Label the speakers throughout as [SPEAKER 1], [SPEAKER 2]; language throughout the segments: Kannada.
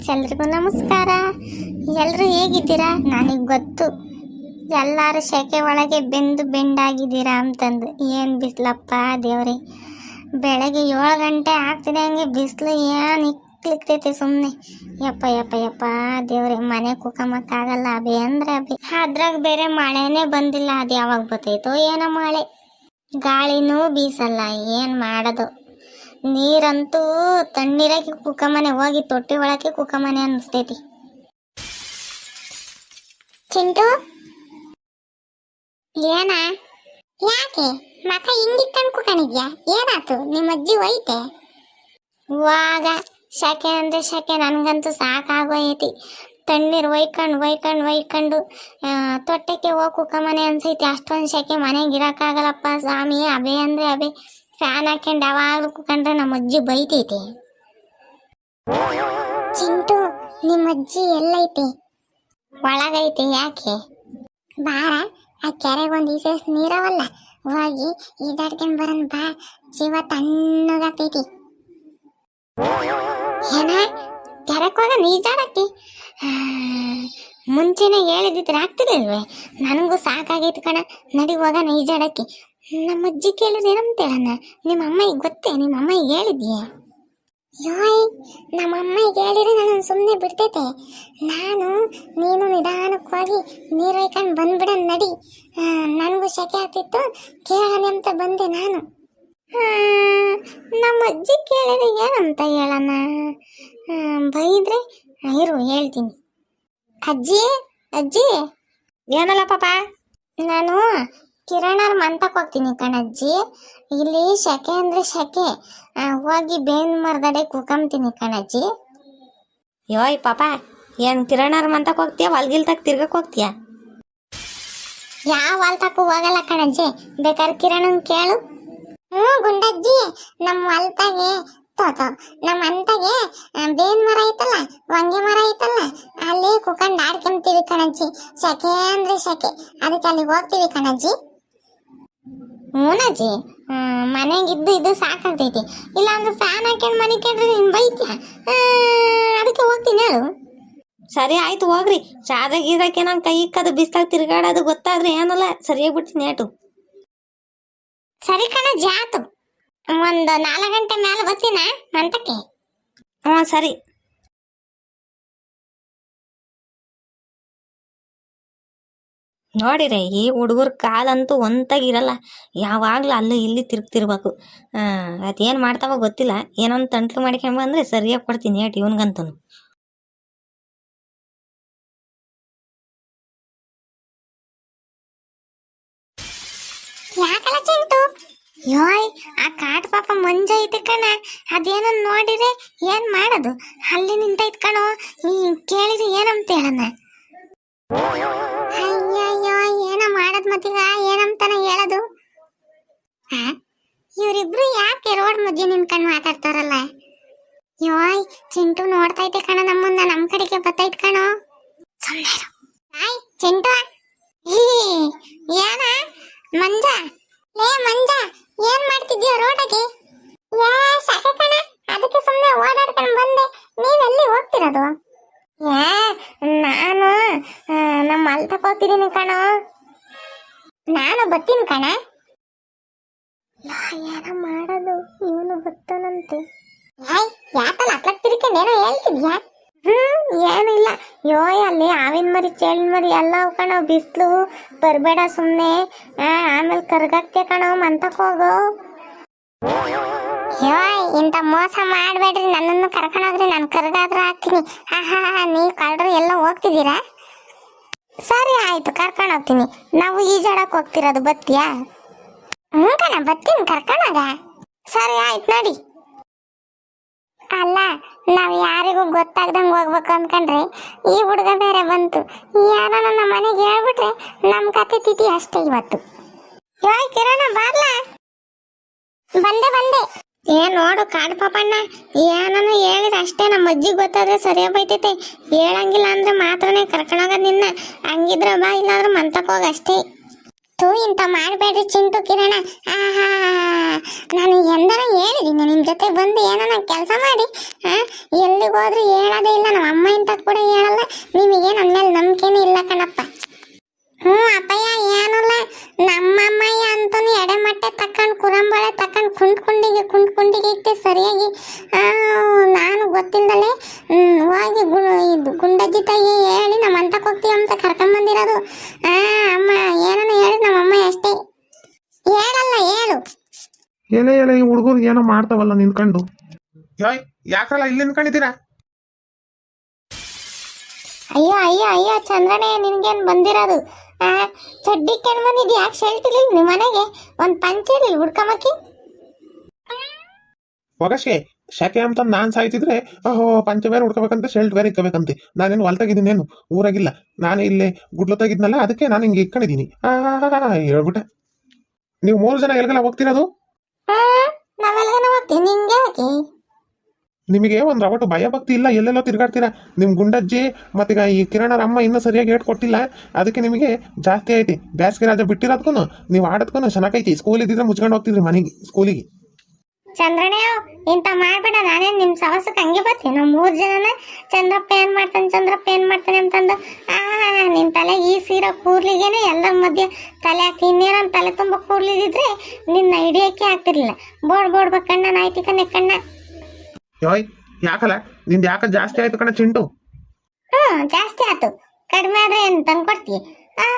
[SPEAKER 1] ಫ್ರೆಂಡ್ಸ್ ಎಲ್ರಿಗೂ ನಮಸ್ಕಾರ. ಎಲ್ಲರೂ ಹೇಗಿದ್ದೀರಾ? ನನಗೆ ಗೊತ್ತು. ಎಲ್ಲರೂ ಶೆಕೆ ಒಳಗೆ ಬೆಂದು ಬೆಂಡಾಗಿದ್ದೀರಾ ಅಂತಂದು. ಏನು ಬಿಸಿಲಪ್ಪ ದೇವ್ರಿ. ಬೆಳಗ್ಗೆ ಏಳು ಗಂಟೆ ಆಗ್ತಿದೆ ಹಂಗೆ ಬಿಸಿಲು ಏನು ಇಕ್ಲಿಕ್ತೈತೆ ಸುಮ್ಮನೆ ಯಪ್ಪ ಯಪ್ಪ ಯಪ್ಪ ದೇವ್ರಿ, ಮನೆ ಕುಕಮಕ್ಕಾಗಲ್ಲ ಅಬೆ ಅಂದ್ರೆ ಅಬೆ ಅದ್ರಾಗ ಬೇರೆ ಮಳೆನೇ ಬಂದಿಲ್ಲ ಅದು ಯಾವಾಗ ಬರ್ತೈತೋ ಏನೋ ಮಳೆ. ಗಾಳಿನೂ ಬೀಸಲ್ಲ, ಏನು ಮಾಡೋದು? ನೀರಂತೂ ತಣ್ಣೀರಾಗಿ ಕುಕ್ಕಮನೆ ಹೋಗಿ ತೊಟ್ಟಿ ಒಳಕ್ಕೆ ಕುಕ್ಕ ಮನೆ ಅನಿಸ್ತೈತಿ ಚಿಂಟು? ಏನ ಯಾಕೆ? ಮಕ ಹಿಂಗಿಟ್ಟನ್ ಕುಕಣಿದ್ಯಾ? ಏನಾತು ನಿಮ್ಮ ಅಜ್ಜಿ ಹೋಯ್ತೆ ಇವಾಗ ಶಕೆ ಅಂದ್ರೆ ಶಕೆ ನನಗಂತೂ ಸಾಕಾಗೋಯ್ತಿ. ತಣ್ಣೀರ್ ಒಯ್ಕೊಂಡು ಒಯ್ಕೊಂಡು ಒಯ್ಕೊಂಡು ತೊಟ್ಟೆಗೆ ತೊಟ್ಟಕ್ಕೆ ಹೋಗಿ ಕುಕ್ಕಮನೆ ಅನ್ಸೈತಿ. ಅಷ್ಟೊಂದು ಶಕೆ ಮನೆಗೆ ಇರೋಕ್ಕಾಗಲ್ಲಪ್ಪ ಸ್ವಾಮಿ. ಅಬೆ ಅಂದ್ರೆ ಅಬೆ. ಫ್ಯಾನ್ ಹಾಕೊಂಡು ಯಾವಾಗಲೂ ಕಂಡ್ರೆ ನಮ್ಮ ಅಜ್ಜಿ ಬೈತೈತೆ. ಚಿಂಟು, ನಿಮ್ಮ ಅಜ್ಜಿ ಎಲ್ಲೈತೆ? ಒಳಗೈತೆ ಯಾಕೆ? ಬಾರ, ಆ ಕೆರೆಗೆ ಒಂದು ಈಸೆಸ್ ನೀರವಲ್ಲ? ಹೋಗಿ ಈಜಾಡ್ಕೊಂಡು ಬರೋಣ ಬಾ. ಜೀವ ತಣ್ಣಗಾಗ್ತೈತಿ. ಏನ? ಕೆರೆಗೆ ಹೋಗ ನೀಜಾಡಕ್ಕೆ ಮುಂಚೆನೆ ಹೇಳಿದ್ರೆ ಆಗ್ತಿರಲ್ವೇ ನನಗೂ ಸಾಕಾಗೈತೆ ಕಣ. ನಡಿ ಹೋಗೋಣ ಈಜಾಡಕ್ಕೆ. ನಮ್ಮ ಅಜ್ಜಿ ಹೇಳಣ್ಣ ನಿಮ್ಮ ಅಮ್ಮಗೆ ಗೊತ್ತೇ? ನಿಮ್ಮ ಅಮ್ಮಗೆ ಹೇಳಿದ್ಯಾ? ಯೋಯ್ ನಮ್ಮ ಅಮ್ಮಗೆ ಹೇಳಿದ್ರೆ ನಾನು ಸುಮ್ಮನೆ ಬಿಡ್ತೈತೆ. ನಾನು ನೀನು ನಿಧಾನಕ್ಕೆ ಹೋಗಿ ನೀರು ಹೊಯ್ಕೊಂಡು ಬಂದ್ಬಿಡ ನಡಿ. ನನಗೂ ಶೆಕೆ ಆಗ್ತಿತ್ತು ಕೇಳೋಣ ಅಂತ ಬಂದೆ ನಾನು. ಹಾಂ ನಮ್ಮ ಅಜ್ಜಿ ಕೇಳಿದ್ರೆ ಏನಂತ ಹೇಳಣ್ಣ? ಬೈದ್ರೆ ಇರು ಹೇಳ್ತೀನಿ. ಅಜ್ಜಿ ಅಜ್ಜಿ ಏನಲ್ಲ ಪಾಪ? ನಾನು ಕಿರಣರ್ ಮಂತಕ್ಕೆ ಹೋಗ್ತೀನಿ ಕಣಜ್ಜಿ. ಇಲ್ಲಿ ಶೆಕೆ ಅಂದ್ರೆ ಶೆಕೆ. ಹೋಗಿ ಬೇವಿನ ಮರದಡೆ ಕುಕಂತೀನಿ ಕಣಜ್ಜಿ.
[SPEAKER 2] ಯೋಯ್ ಪಾಪ ಏನು ಕಿರಣರ ಮಂತಕ್ಕೆ ಹೋಗ್ತೀಯ? ಹೊಲ್ಗಿಲ್ದಾಗ ತಿರ್ಗಕ್ಕೆ ಹೋಗ್ತೀಯ?
[SPEAKER 1] ಯಾವ ಹೊಲ್ತಕ್ಕೂ ಹೋಗಲ್ಲ ಕಣಜ್ಜಿ. ಬೇಕಾದ್ರೆ ಕಿರಣನ್ ಕೇಳು. ಹ್ಞೂ ಗುಂಡಜ್ಜಿ ನಮ್ಮ ಹೊಲ್ತಾಗೆ ತೋತ ನಮ್ಮ ಅಂತಗೆ ಬೇವಿನ ಮರ ಐತಲ್ಲ ವಂಗೆ ಮರ ಐತಲ್ಲ ಅಲ್ಲಿ ಕುಕಂಡ್ ಆಡ್ಕೊಂತೀವಿ ಕಣಜ್ಜಿ. ಸೆಕೆ ಅಂದ್ರೆ ಸೆಕೆ ಅದಕ್ಕೆ ಅಲ್ಲಿಗೆ ಹೋಗ್ತೀವಿ ಕಣಜ್ಜಿ. ಹ್ಞೂನಜ್ಜಿ ಮನೆಗಿದ್ದು ಇದು ಸಾಕಾಗ್ತೈತಿ. ಇಲ್ಲಾಂದ್ರೆ ಫ್ಯಾನ್ ಹಾಕೊಂಡು ಮನೆ ಕೇಳ್ರಿ ನೀನು ಬೈತ್ಯಾ? ಅದಕ್ಕೆ ಹೋಗ್ತೀನಿ ಹೇಳು.
[SPEAKER 2] ಸರಿ ಆಯ್ತು ಹೋಗ್ರಿ. ಚಾದ ಗೀದಕ್ಕೆ ನಂಗೆ ಕೈ ಇಕ್ಕದು ಬಿಸ್ಲಾಗ ತಿರ್ಗಾಡೋದು ಗೊತ್ತಾದ್ರೆ ಏನಲ್ಲ ಸರಿಯಾಗಿ ಬಿಡ್ತೀನಿ ಏಟು
[SPEAKER 1] ಸರಿ ಕಣ ಜಾತು ಒಂದು ನಾಲ್ಕು ಗಂಟೆ ಮೇಲೆ ಬರ್ತೀನ ಮಂತಕ್ಕೆ
[SPEAKER 2] ಹ್ಞೂ ಸರಿ. ನೋಡಿರಿ, ಈ ಹುಡುಗರ ಕಾಲಂತೂ ಒಂತಾಗಿರಲ್ಲ. ಯಾವಾಗಲೂ ಅಲ್ಲಿ ಇಲ್ಲಿ ತಿರುಗ್ತಿರ್ಬೇಕು. ಅದೇನು ಮಾಡ್ತಾವ ಗೊತ್ತಿಲ್ಲ. ಏನೊಂದು ತಂಟ್ಲು ಮಾಡ್ಕೊಂಬಂದ್ರೆ ಸರಿಯಾಗಿ ಕೊಡ್ತೀನಿ ಹೇಳಿ ಇವನ್ಗಂತೂ
[SPEAKER 1] ಯೋಯ್, ಆ ಕಾಟ್ ಪಾಪ ಮಂಜ ಐತೆ ಕಣ. ಅದೇನೋ ನೋಡಿರಿ ಏನ್ ಮಾಡೋದು? ಅಲ್ಲಿ ನಿಂತೈತ್ ಕಣೋ. ನೀ ಕೇಳಿದ್ರೆ ಏನಂತ ಹೇಳಣ? ಅಯ್ಯಯ್ಯೋ, ಏನೋ ಮಾಡದ್ ಮತ್ತೀಗ? ಏನಂತಾನೆ ಹೇಳೋದು? ಇವ್ರಿಬ್ರು ಯಾಕೆ ರೋಡ್ ಮಧ್ಯೆ ನಿಂತ್ಕೊಂಡು ಮಾತಾಡ್ತಾರಲ್ಲ? ಯೋಯ್, ಚಿಂಟು ನೋಡ್ತಾ ಐತೆ ಕಣ ನಮ್ಮನ್ನ, ನಮ್ ಕಡೆಗೆ ಬತ್ತೈತ್ ಕಣೋ. ಹಾಯ್ ಚಿಂಟು. ಏನ? ಮಂಜ. ಲೇ, ಮಂಜ, ಏನ್ ಮಾಡ್ತಿದ್ಯಾ ರೋಡಗೆ ಯಾ ಸಾಕೆ ಕಣ ಅದಕ್ಕೆ ಸುಮ್ಮನೆ ಓಡಾಡ್ಕೊಂಡು ಬಂದೆ ನೀವೆಲ್ಲಿ ಹೋಗ್ತಿರೋದು ಯಾ ನಾನು ಆ, ನಮ್ಮ ಅಲ್ತಕ್ಕೆ ಕಣ. ನಾನು ಬತ್ತೀನಿ ಕಣ. ಯಾರ ಏನೋ ಮಾಡೋದು. ಇವನು ಬತ್ತನಂತೆ ಯಾಯ್ ಯಾಕಲ್ಲ ಅತ್ಲಕ್ ತಿರ್ಕೊಂಡೇನೋ ಹೇಳ್ತಿದ್ಯಾ? ಹ್ಮ್ ಏನಿಲ್ಲ ಯೋಯ್, ಅಲ್ಲಿ ಆವಿನ ಮರಿ, ಚೇಳಿನ ಮರಿ ಎಲ್ಲ ಕಣೋ. ಬಿಸ್ಲು, ಬರ್ಬೇಡ ಸುಮ್ಮನೆ ಆಮೇಲೆ ಕರ್ಗಕ್ಕೆ ಕಣೋ, ಮಂತಕ್ ಹೋಗು. ಯೋಯ್ ಇಂಥ ಮೋಸ ಮಾಡಬೇಡ್ರಿ. ನನ್ನನ್ನು ಕರ್ಕೊಂಡೋಗ್ರಿ ನಾನು ಕರ್ಗಾದ್ರೂ ಹಾಕ್ತೀನಿ ಆಹಾ ನೀವು ಕಳ್ರು ಎಲ್ಲ ಹೋಗ್ತಿದ್ದೀರಾ? ಸರಿ ಆಯ್ತು, ಕರ್ಕೊಂಡು ಹೋಗ್ತೀನಿ. ನಾವು ಈಜಾಡಕ್ ಹೋಗ್ತಿರೋದು ಬತ್ತಿಯಾ ಹ್ಞೂ ಕಣ ಬತ್ತೀನಿ ಕರ್ಕೊಂಡೋಗ ಸರಿ ಆಯ್ತು, ನೋಡಿ. ಅಲ್ಲ, ನಾವ್ ಯಾರಿಗೂ ಗೊತ್ತಾಗ್ದಂಗ್ ಹೋಗ್ಬೇಕು ಅನ್ಕೊಂಡ್ರೆ, ಈ ಹುಡುಗ ಬೇರೆ ಬಂತು. ಯಾರೋ ನಮ್ಮ ಮನೆಗೆ ಹೇಳ್ಬಿಟ್ರೆ ನಮ್ ಕತೆ ತಿಥಿ ಅಷ್ಟೇ ಇವತ್ತು. ಯೋಯ್ ಕಿರಣ, ಬರ್ಲಾ? ಬಂದೆ ಬಂದೆ. ಏ, ನೋಡು ಕಾಡು ಪಾಪಣ್ಣ. ಏನನ್ನ ಹೇಳಿದ ಅಷ್ಟೇ, ನಮ್ಮ ಅಜ್ಜಿ ಗೊತ್ತಾದ್ರೆ ಸರಿಯಾಗಿ ಬೈತೈತೆ. ಹೇಳಂಗಿಲ್ಲ ಅಂದ್ರೆ ಮಾತ್ರನೇ ಕರ್ಕೊಂಡೋಗೋದು ನಿನ್ನ. ಹಂಗಿದ್ರ ಬಾ, ಇಲ್ಲಾಂದ್ರೆ ಮಂತಕ್ ಹೋಗ ಅಷ್ಟೇ. ತೂ ಇಂತ ಮಾಡಬೇಡ್ರಿ ಚಿಂಟು ಕಿರಣ. ಆಹಾ ನಾನು ಎಂದರ ಹೇಳಿದ್ದೀನಿ ನಿಮ್ಮ ಜೊತೆ ಬಂದು ಏನಾನ ಕೆಲಸ ಮಾಡಿ ಎಲ್ಲಿಗೆ ಹೋದ್ರೂ ಹೇಳೋದೇ ಇಲ್ಲ, ನಮ್ಮ ಅಮ್ಮ ಇಂತ ಕೂಡ ಹೇಳಲ್ಲ. ನಿಮಗೆ ನನ್ನ ಮೇಲೆ ನಂಬಿಕೆನೇ ಇಲ್ಲ ಕಣಪ್ಪ. ಹ್ಞೂ, ಅಪ್ಪಯ್ಯ, ಏನಲ್ಲ. ನಮ್ಮ ಅಮ್ಮಯ್ಯ ಅಂತೂ ಎಡೆಮಟ್ಟೆ ತಕೊಂಡು ಕುರಂಬಳೆ ತಕೊಂಡು ಕುಂಡ್ ಕುಂಡಿಗೆ ಇಟ್ಟೆ ಸರಿಯಾಗಿ. ಆ, ನಾನು ಗೊತ್ತಿಲ್ಲದಲೆ ಹೋಗಿ ಗು ಇದು ಗುಂಡಜ್ಜಿ ತಾಯಿ ಹೇಳಿ ನಮ್ಮ ಅಂತಕ್ಕೆ ಹೋಗ್ತೀವಿ ಅಂತ ಕರ್ಕೊಂಬಂದಿರೋದು ಆ ಅಮ್ಮ ಏನನ್ನ ಹೇಳಿ ನಮ್ಮಮ್ಮ ಅಷ್ಟೇ. ಹೇಳಲ್ಲ ಹೇಳು.
[SPEAKER 3] ಏನೇ ಹೇಳ ಈ ಹುಡುಗರು ಏನೋ ಮಾಡ್ತಾವಲ್ಲ ನಿಂತ್ಕೊಂಡು. ಯಾಯ್ ಯಾಕಲ್ಲ ಇಲ್ಲಿ ನಿಂತ್ಕೊಂಡಿದ್ದೀರಾ?
[SPEAKER 1] ಅಯ್ಯೋ ಅಯ್ಯೋ ಅಯ್ಯೋ ಚಂದ್ರನೇ ನಿನ್ಗೇನು ಬಂದಿರೋದು? ಆ ಚಡ್ಡಿ ಕೆಣ್ ಬಂದಿದ್ಯಾ? ಶೆಲ್ಟ್ ಶರ್ಟ್ ನಿಮ್ಮ ಮನೆಗೆ? ಒಂದು ಪಂಚೆ ಇರಲಿ ಹುಡ್ಕಮಕ್ಕಿ?
[SPEAKER 3] ಹೊಗಶೆ ಶಾಖೆ ಅಂತ ನಾನು ಸಾಯ್ತಿದ್ರೆ ಓಹೋ ಪಂಚ ಬೇರೆ ಉಡ್ಕೋಬೇಕಂತ ಶೆಲ್ಟ್ ಬೇರೆ ಇಕ್ಕಬೇಕಂತೆ. ನಾನೇನು ಹೊಲ್ತಾಗಿದ್ದೀನೇನು ಊರಾಗಿಲ್ಲ. ನಾನು ಇಲ್ಲೇ ಗುಡ್ಲತ್ತಾಗಿದ್ನಲ್ಲ ಅದಕ್ಕೆ ನಾನು ಹಿಂಗೆ ಇಕ್ಕಣಿದ್ದೀನಿ ಹೇಳ್ಬಿಟ್ಟೆ. ನೀವು ಮೂರು ಜನ ಎಲ್ಗೆಲ್ಲ ಹೋಗ್ತಿರೋದು? ನಿಮಗೆ ಒಂದು ರವಟು ಭಯ ಭಕ್ತಿ ಇಲ್ಲ? ಎಲ್ಲೆಲ್ಲೋ ತಿರ್ಗಾಡ್ತೀರಾ? ನಿಮ್ಮ ಗುಂಡಜ್ಜಿ ಮತ್ತೀಗ ಈ ಕಿರಣರ ಅಮ್ಮ ಇನ್ನೂ ಸರಿಯಾಗಿ ಹೇಳ್ಕೊಟ್ಟಿಲ್ಲ ಅದಕ್ಕೆ ನಿಮಗೆ ಜಾಸ್ತಿ ಐತಿ ಬ್ಯಾಸ್ಗೆ ರಾಜ ಬಿಟ್ಟಿರೋದ್ಕೂ ನೀವು ಆಡೋದ್ಕೂ ಚೆನ್ನಾಗೈತಿ ಸ್ಕೂಲ್ ಇದ್ದಿದ್ರೆ ಮುಚ್ಕೊಂಡು ಹೋಗ್ತಿದ್ರಿ ಮನೆಗೆ ಸ್ಕೂಲಿಗೆ
[SPEAKER 1] ಚಂದ್ರನೇ ಇಂತ ಮಾಡ್ಬೇಡ ನಾನೇ ನಿಮ್ ಸವಸಕ್ಕೆ ಹಂಗೆ ಬರ್ತೀನಿ. ನಾವು ಮೂರ್ ಜನನ ಚಂದ್ರಪ್ಪ ಏನ್ ಮಾಡ್ತಾನೆ ಚಂದ್ರಪ್ಪ ಏನ್ ಮಾಡ್ತಾನೆ ಅಂತಂದು ಆ ನಿನ್ ತಲೆ ಈ ಸೀರೋ ಕೂರ್ಲಿಗೆನೆ ಎಲ್ಲರ ಮಧ್ಯೆ ತಲೆ ಹಾಕಿ ಇನ್ನೇನೊಂದ್ ತಲೆ ತುಂಬ ಕೂರ್ಲಿದಿದ್ರೆ ನಿನ್ನ ಹಿಡಿಯಕ್ಕೆ ಆಗ್ತಿರ್ಲಿಲ್ಲ. ಬೋಡ್ ಬೋಡ್ ಬಕ್ಕಣ್ಣ ನಾಯ್ತಿ ಕಣ್ಣೆ ಕಣ್ಣ.
[SPEAKER 3] ಯೋಯ್ ಯಾಕಲ್ಲ? ನಿಂದು ಯಾಕ ಜಾಸ್ತಿ ಆಯ್ತು ಕಣ ಚಿಂಟು?
[SPEAKER 1] ಹ್ಮ್ ಜಾಸ್ತಿ ಆಯ್ತು ಕಡಿಮೆ ಆದ್ರೆ ಏನ್ ತಂದ್ಕೊಡ್ತಿ ಆ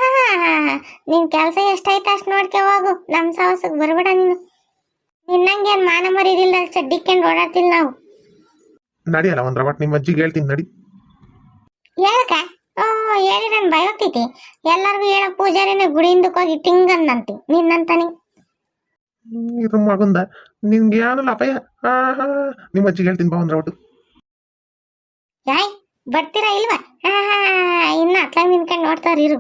[SPEAKER 1] ನಿನ್ ಕೆಲಸ ಎಷ್ಟಾಯ್ತು ಅಷ್ಟು ನೋಡ್ಕೆ ಹೋಗು. ನಮ್ ಸವಸಕ್ಕೆ ಬರ್ಬೇಡ ನೀನು. ನಿನ್ನಂಗೇನ್ ಮಾನ ಮರಿದಿಲ್ಲ ಚಡ್ಡಿಕ್ಕೊಂಡು ಓಡಾಡ್ತಿಲ್ಲ ನಾವು?
[SPEAKER 3] ನಡಿಯಲ್ಲ ಒಂದ್ ರವಟ್ ನಿಮ್ಮ ಅಜ್ಜಿಗೆ ಹೇಳ್ತೀನಿ ನಡಿ.
[SPEAKER 1] ಹೇಳಕ ಓ ಹೇಳಿ ನನ್ ಭಯ ಹೋಗ್ತೈತಿ ಎಲ್ಲರಿಗೂ ಹೇಳ ಪೂಜಾರಿನ ಗುಡಿ ಹಿಂದಕ್ಕೆ ಹೋಗಿ ಟಿಂಗ್ ಅಂದಂತಿ ನಿನ್ನಂತಾನೆ
[SPEAKER 3] ಇದ್ರ ಮಗಂದ ನಿನ್ಗೆ ಏನಲ್ಲ ಅಪಯ? ಆಹಾ ನಿಮ್ಮ ಅಜ್ಜಿಗೆ ಹೇಳ್ತೀನಿ ಬಾ ಒಂದು ರವಟು.
[SPEAKER 1] ಯಾಯ್ ಬರ್ತೀರಾ ಇಲ್ವಾ? ಆ ಇನ್ನ ಅತ್ಲಾಗ ನಿನ್ಕೊಂಡು ನೋಡ್ತಾರ ಇರು.